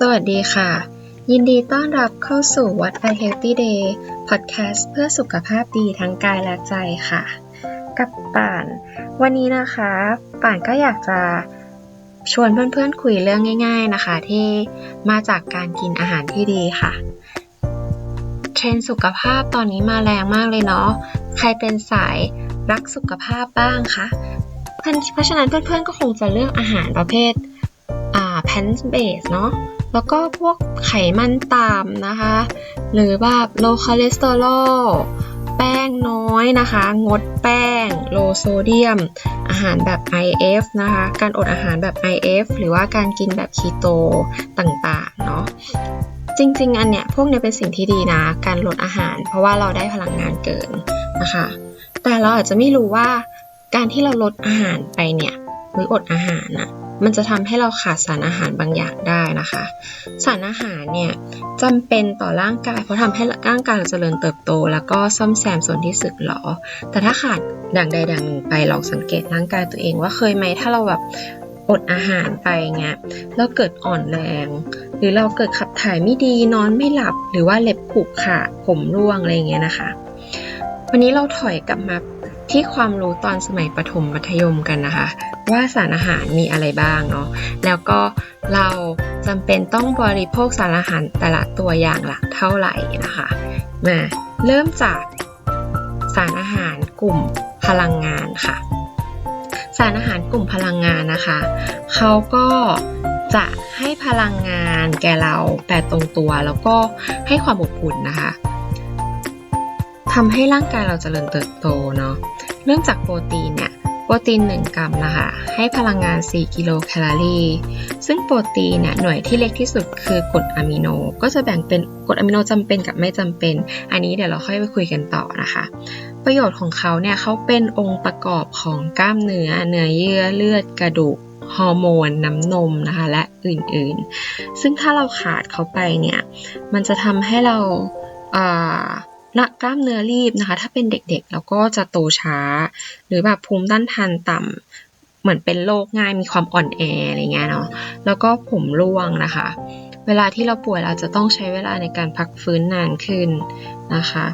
สวัสดีค่ะ ยินดีต้อนรับเข้าสู่ What a Healthy Day Podcast เพื่อสุขภาพดีทั้งกายและใจค่ะ กับป่าน วันนี้นะคะ ป่านก็อยากจะชวนเพื่อนๆคุยเรื่องง่าย ๆนะคะ ที่มาจากการกินอาหารที่ดีค่ะ เทรนสุขภาพตอนนี้มาแรงมากเลยเนาะ ใครเป็นสายรักสุขภาพบ้างคะ เพราะฉะนั้นเพื่อนๆก็คงจะเลือกอาหารประเภทอ่า plant based เนาะ แล้วก็พวกไขมันต่ำนะคะ หรือแบบ low cholesterol แป้งน้อยนะคะ งดแป้ง low sodium อาหารแบบ IF นะคะ การอดอาหารแบบ IF หรือว่าการกินแบบคีโตต่างๆเนาะจริงๆ อันเนี้ยพวกเนี้ยเป็นสิ่งที่ดีนะ การลดอาหาร เพราะว่าเราได้พลังงานเกินนะคะ แต่เราอาจจะไม่รู้ว่าการที่เราลดอาหารไปเนี่ยหรืออดอาหารน่ะ มันจะทำให้เราขาดสารอาหารบางอย่างได้นะคะ สารอาหารเนี่ยจำเป็นต่อร่างกายเพราะทำให้ร่างกายเราเจริญเติบโต แล้วก็ซ่อมแซมส่วนที่สึกหรอ แต่ถ้าขาดอย่างใดอย่างหนึ่งไปลองสังเกตร่างกายตัวเองว่าเคยไหมถ้าเราแบบอดอาหารไปเงี้ยแล้วเกิดอ่อนแรง หรือเราเกิดขับถ่ายไม่ดีนอนไม่หลับหรือว่าเล็บผุขาดผมร่วงอะไรเงี้ยนะคะ วันนี้เราถอยกลับมาที่ความรู้ตอนสมัยประถมมัธยมกันนะคะ ว่าสารอาหารมีอะไรบ้างเนาะแล้วก็เราจำเป็นต้องบริโภคสารอาหารแต่ละตัวอย่างหลักเท่าไหร่นะคะมาเริ่มจากสารอาหารกลุ่มพลังงานค่ะ สารอาหารกลุ่มพลังงานนะคะเขาก็จะให้พลังงานแก่เราแต่ตรงตัวแล้วก็ให้ความอบอุ่นนะคะทำให้ร่างกายเราจเจริญเติบโตเนาะเริ่มจากโปรตีนเนี่ย โปรตีน 1 กรัมนะคะให้พลังงาน 4 กิโลแคลอรี่ ซึ่งโปรตีนเนี่ยหน่วยที่เล็กที่สุดคือกรดอะมิโน ก็จะแบ่งเป็นกรดอะมิโนจำเป็นกับไม่จำเป็น อันนี้เดี๋ยวเราค่อยไปคุยกันต่อนะคะ ประโยชน์ของเขาเนี่ยเขาเป็นองค์ประกอบของกล้ามเนื้อ เนื้อเยื่อเลือดกระดูกฮอร์โมน น้ำนมนะคะและอื่นๆ ซึ่งถ้าเราขาดเขาไปเนี่ยมันจะทำให้เราอ่า กล้ามเนื้อรีบนะคะ ถ้าเป็นเด็กๆ แล้วก็จะโตช้า หรือแบบภูมิต้านทานต่ำเหมือนเป็นโรคง่ายมีความอ่อนแออะไรเงี้ยเนาะแล้วก็ผมร่วงนะคะ เวลาที่เราป่วยเราจะต้องใช้เวลาในการพักฟื้นนานขึ้นนะคะ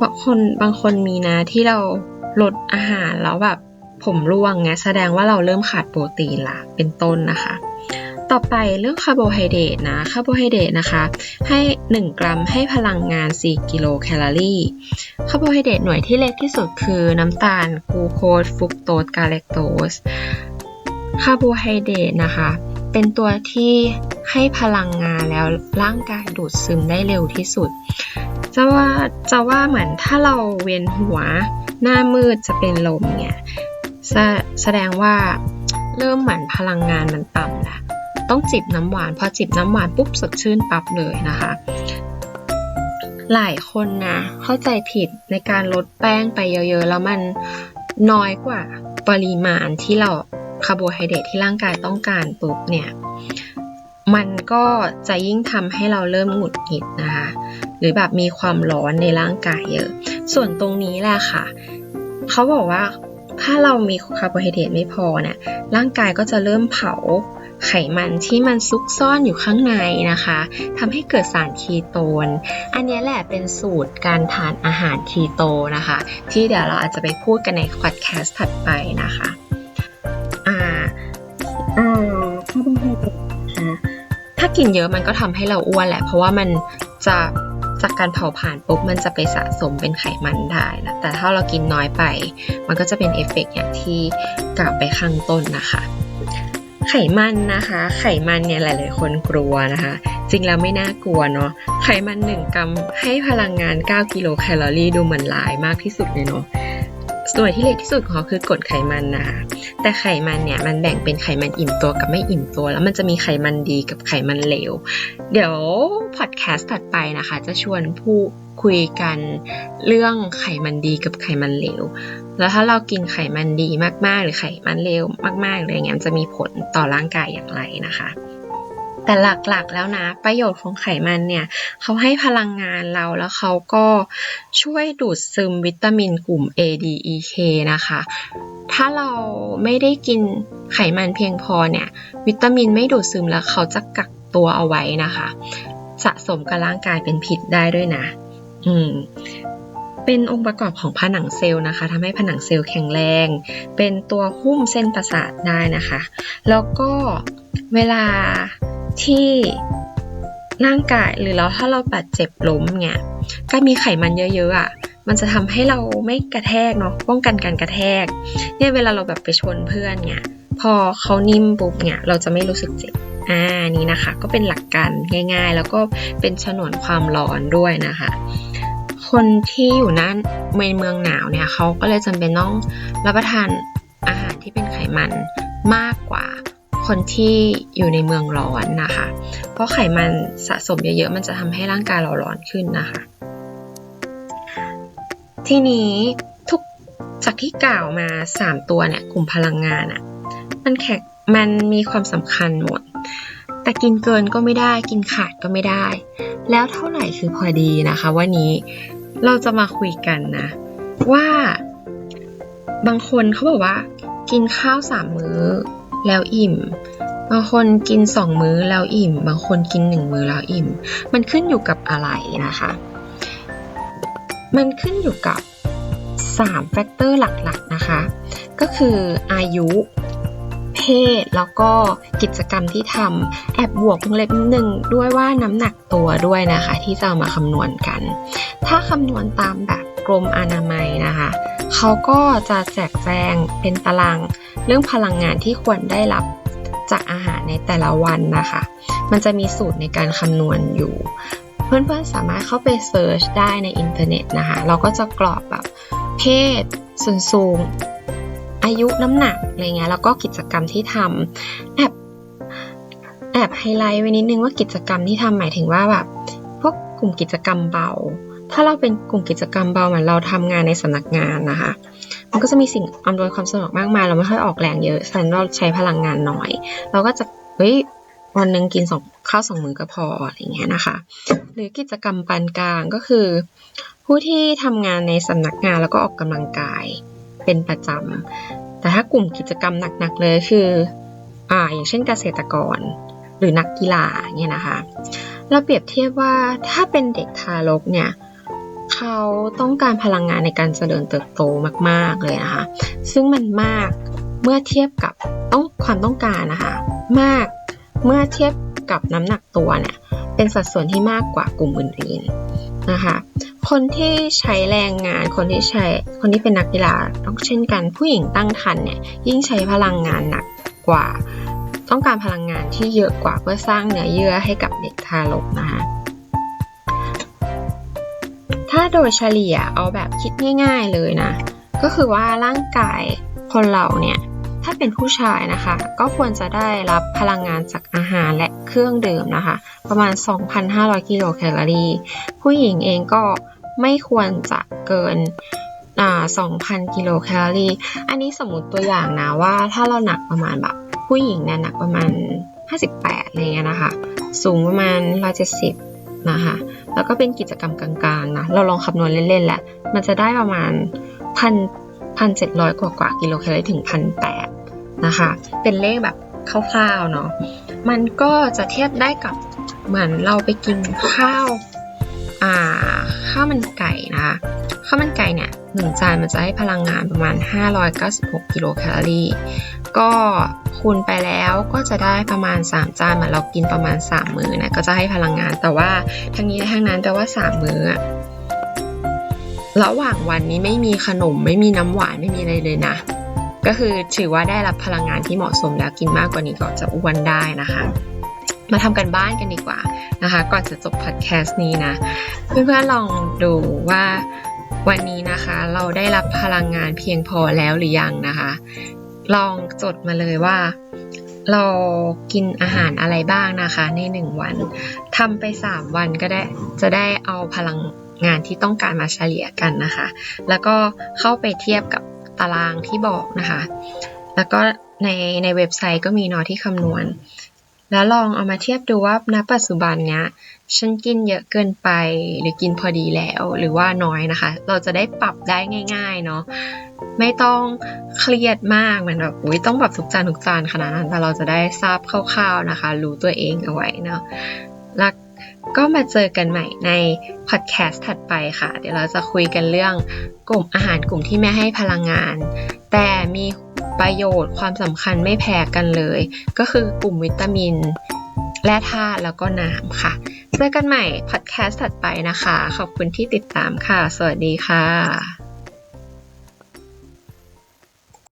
บางคนบางคนมีนะที่เราลดอาหารแล้วแบบผมร่วงเงี้ยแสดงว่าเราเริ่มขาดโปรตีนละเป็นต้นนะคะ ต่อไปเรื่องคาร์โบไฮเดรตนะ คาร์โบไฮเดรตนะคะ ให้ 1 กรัมให้พลังงาน 4 กิโลแคลอรี่ คาร์โบไฮเดรตหน่วยที่เล็กที่สุดคือน้ำตาลกลูโคสฟุกโตสกาเลคโตส คาร์โบไฮเดรตนะคะ เป็นตัวที่ให้พลังงานแล้วร่างกายดูดซึมได้เร็วที่สุด จะว่าจะว่าเหมือนถ้าเราเวียนหัวหน้ามืดจะเป็นลมเนี่ยแสดงว่าเริ่มเหมือนพลังงานมันต่ำแล้ว ต้องจิบน้ำหวานพอจิบน้ำหวานปุ๊บสดชื่นปั๊บเลยนะคะ หลายคนนะเข้าใจผิดในการลดแป้งไปเยอะๆ แล้วมันน้อยกว่าปริมาณที่เราคาร์โบไฮเดรตที่ร่างกายต้องการปุ๊บเนี่ยมันก็จะยิ่งทำให้เราเริ่มหงุดหงิดนะคะหรือแบบมีความร้อนในร่างกายเยอะ ส่วนตรงนี้แหละค่ะ เขาบอกว่าถ้าเรามีคาร์โบไฮเดรตไม่พอเนี่ยร่างกายก็จะเริ่มเผา ไขมันที่มันซุกซ่อนอยู่ข้างในนะคะทำให้เกิดสารคีโตน อันนี้แหละเป็นสูตรการทานอาหารคีโตนะคะ ที่เดี๋ยวเราอาจจะไปพูดกันในพอดแคสต์ถัดไปนะคะอ่าอ่าคาร์โบไฮเดรตนะถ้ากินเยอะมันก็ทำให้เราอ้วนแหละ เพราะว่ามันจะจากการเผาผ่านปุ๊บมันจะไปสะสมเป็นไขมันได้นะแต่ถ้าเรากินน้อยไป มันก็จะเป็นเอฟเฟกอย่างที่กล่าวไปข้างต้นนะคะ ไขมันนะคะ ไขมันเนี่ยหลาย ๆ คนกลัวนะคะ จริงแล้วไม่น่ากลัวเนาะ ไขมัน 1 กรัมให้พลังงาน 9 กิโลแคลอรี่ดูเหมือนหลายมากที่สุดเลยเนาะ ส่วนที่เล็กที่สุดของเขาคือกรดไขมันนะคะ แต่ไขมันเนี่ยมันแบ่งเป็นไขมันอิ่มตัวกับไม่อิ่มตัว แล้วมันจะมีไขมันดีกับไขมันเหลว เดี๋ยวพอดแคสต์ถัดไปนะคะ จะชวนผู้คุยกันเรื่องไขมันดีกับไขมันเหลว แล้วถ้าเรากินไขมันดีมากๆ หรือไขมันเลวมากๆเลยเงี้ยจะมีผลต่อร่างกายอย่างไรนะคะ แต่หลักๆแล้วนะประโยชน์ของไขมันเนี่ยเขาให้พลังงานเราแล้วเขาก็ช่วยดูดซึมวิตามินกลุ่ม A D E K นะคะ ถ้าเราไม่ได้กินไขมันเพียงพอเนี่ย วิตามินไม่ดูดซึมแล้วเขาจะกักตัวเอาไว้นะคะ สะสมกับร่างกายเป็นพิษได้ด้วยนะ อืม เป็นองค์ประกอบของผนังเซลล์นะคะทำให้ผนังเซลล์แข็งแรง เป็นตัวหุ้มเส้นประสาทได้นะคะ แล้วก็เวลาที่ร่างกายหรือเราถ้าเราบาดเจ็บล้มเนี่ยก็มีไขมันเยอะๆอะมันจะทำให้เราไม่กระแทกเนาะป้องกันการกระแทก เนี่ยเวลาเราแบบไปชนเพื่อนเนี่ยพอเขานิ่มปุ๊บเนี่ยเราจะไม่รู้สึกเจ็บอ่านี่นะคะ ก็เป็นหลักการง่าย ๆ แล้วก็เป็นฉนวนความร้อนด้วยนะคะ คนที่อยู่นั่นในเมืองหนาวเนี่ยเขาก็เลยจำเป็นต้องรับประทานอาหารที่เป็นไขมันมากกว่าคนที่อยู่ในเมืองร้อนนะคะ เพราะไขมันสะสมเยอะๆ มันจะทำให้ร่างกายเราร้อนขึ้นนะคะ ทีนี้ทุกจากที่กล่าวมา 3 ตัวเนี่ยกลุ่มพลังงานอะ่ะมันแขกมันมีความสำคัญหมด แต่กินเกินก็ไม่ได้กินขาดก็ไม่ได้ แล้วเท่าไหร่คือพอดีนะคะ วันนี้ เราจะมาคุยกันนะ ว่า บางคนเขาบอกว่า กินข้าวสามมื้อแล้วอิ่ม บางคนกินสองมื้อแล้วอิ่ม บางคนกินหนึ่งมื้อแล้วอิ่ม มันขึ้นอยู่กับอะไรนะคะ มันขึ้นอยู่กับ3แฟกเตอร์หลักๆนะคะ ก็คืออายุ เพศแล้วก็กิจกรรมที่ทำแอบบวกวงเล็บหนึ่งด้วยว่าน้ำหนักตัวด้วยนะคะ ที่จะมาคำนวณกัน ถ้าคำนวณตามแบบกรมอนามัยนะคะ เขาก็จะแจกแจงเป็นตารางเรื่องพลังงานที่ควรได้รับจากอาหารในแต่ละวันนะคะ มันจะมีสูตรในการคำนวณอยู่ เพื่อนๆสามารถเข้าไปเซิร์ชได้ในอินเทอร์เน็ตนะคะ เราก็จะกรอกแบบเพศส่วนสูง อายุน้ำหนักอะไรเงี้ยแล้วก็กิจกรรมที่ทำแอบแอบไฮไลท์ไว้นิดนึงว่ากิจกรรมที่ทำหมายถึงว่าแบบพวกกลุ่มกิจกรรมเบา ถ้าเราเป็นกลุ่มกิจกรรมเบาเหมือนเราทำงานในสำนักงานนะคะมันก็จะมีสิ่งอำนวยความสะดวกมากมายเราไม่ค่อยออกแรงเยอะแสดงว่าใช้พลังงานน้อย เราก็จะเฮ้ยวันหนึ่งกินสองข้าวสองมื้อก็พออะไรเงี้ยนะคะ หรือกิจกรรมปานกลางก็คือ ผู้ที่ทำงานในสำนักงานแล้วก็ออกกำลังกายเป็นประจำ แต่ถ้ากลุ่มกิจกรรมหนักๆเลยคืออ่าอย่างเช่นเกษตรกร หรือนักกีฬาเนี่ยนะคะ เราเปรียบเทียบว่าถ้าเป็นเด็กทารกเนี่ยเขาต้องการพลังงานในการเจริญเติบโตมากๆเลยนะคะซึ่งมันมากเมื่อเทียบกับต้องความต้องการนะคะมากเมื่อเทียบกับน้ำหนักตัวเนี่ยเป็นสัดส่วนที่มากกว่ากลุ่มอื่นๆนะคะ คนที่ใช้แรงงาน คนที่ใช้ คนที่เป็นนักกีฬาต้องเช่นกัน ผู้หญิงตั้งครรภ์เนี่ยยิ่งใช้พลังงานหนักกว่า ต้องการพลังงานที่เยอะกว่าเพื่อสร้างเนื้อเยื่อให้กับเด็กทารกนะคะถ้าโดยเฉลี่ยเอาแบบคิดง่าย ๆเลยนะ ก็คือว่าร่างกายคนเราเนี่ย ถ้าเป็นผู้ชายนะคะ ก็ควรจะได้รับพลังงานจากอาหารและเครื่องดื่มนะคะ ประมาณ 2,500 กิโลแคลอรี่ ผู้หญิงเองก็ไม่ควรจะเกิน2,000 กิโลแคลอรี่ อันนี้สมมติตัวอย่างนะว่าถ้าเราหนักประมาณแบบผู้หญิงเนี่ยหนักประมาณ 58อะไรเงี้ยนะคะ สูงประมาณ 170 นะคะ แล้วก็เป็นกิจกรรมกลางๆนะ เราลองคำนวณเล่นๆแหละ มันจะได้ประมาณพันพันเจ็ดร้อยกว่ากว่ากิโลแคลอรี่ถึงพั นะคะ เป็นเลขแบบคร่าวๆเนาะ มันก็จะเทียบได้กับเหมือนเราไปกินข้าวอ่าข้าวมันไก่นะคะข้าวมันไก่เนี่ยหนึ่งจานมันจะให้พลังงานประมาณ 596 กิโลแคลอรี่ ก็คูณไปแล้วก็จะได้ประมาณ 3 จานเหมือนเรากินประมาณ 3 มื้อนะก็จะให้พลังงานแต่ว่าทั้งนี้และทั้งนั้นแต่ว่า 3 มื้อระหว่างวันนี้ไม่มีขนมไม่มีน้ำหวานไม่มีอะไรเลยนะ ก็คือถือว่าได้รับพลังงานที่เหมาะสมแล้วกินมากกว่านี้ก็จะอ้วนได้นะคะ มาทำกันบ้านกันดีกว่านะคะ ก่อนจะจบพอดแคสต์นี้นะ เพื่อนๆลองดูว่าวันนี้นะคะ เราได้รับพลังงานเพียงพอแล้วหรือยังนะคะ ลองจดมาเลยว่าเรากินอาหารอะไรบ้างนะคะ ในหนึ่งวันทำไป3วันก็ได้จะได้เอาพลังงานที่ต้องการมาเฉลี่ยกันนะคะ แล้วก็เข้าไปเทียบกับ ตารางที่บอกนะคะ แล้วก็ในในเว็บไซต์ก็มีเนอที่คำนวณ แล้วลองเอามาเทียบดูว่าณปัจจุบันเนี้ยฉันกินเยอะเกินไปหรือกินพอดีแล้วหรือว่าน้อยนะคะ เราจะได้ปรับได้ง่าย ๆเนาะไม่ต้องเครียดมากเหมือนแบบอุ้ยต้องแบบทุกจานทุกจานขนาดนั้นแต่เราจะได้ทราบคร่าวๆนะคะ รู้ตัวเองเอาไว้เนาะแล้ว ก็มาเจอกันใหม่ในพอดแคสต์ถัดไปค่ะ เดี๋ยวเราจะคุยกันเรื่องกลุ่มอาหารกลุ่มที่ไม่ให้พลังงาน แต่มีประโยชน์ความสำคัญไม่แพ้กันเลย ก็คือกลุ่มวิตามิน และธาตุแล้วก็น้ำค่ะ เจอกันใหม่พอดแคสต์ถัดไปนะคะ ขอบคุณที่ติดตามค่ะ สวัสดีค่ะ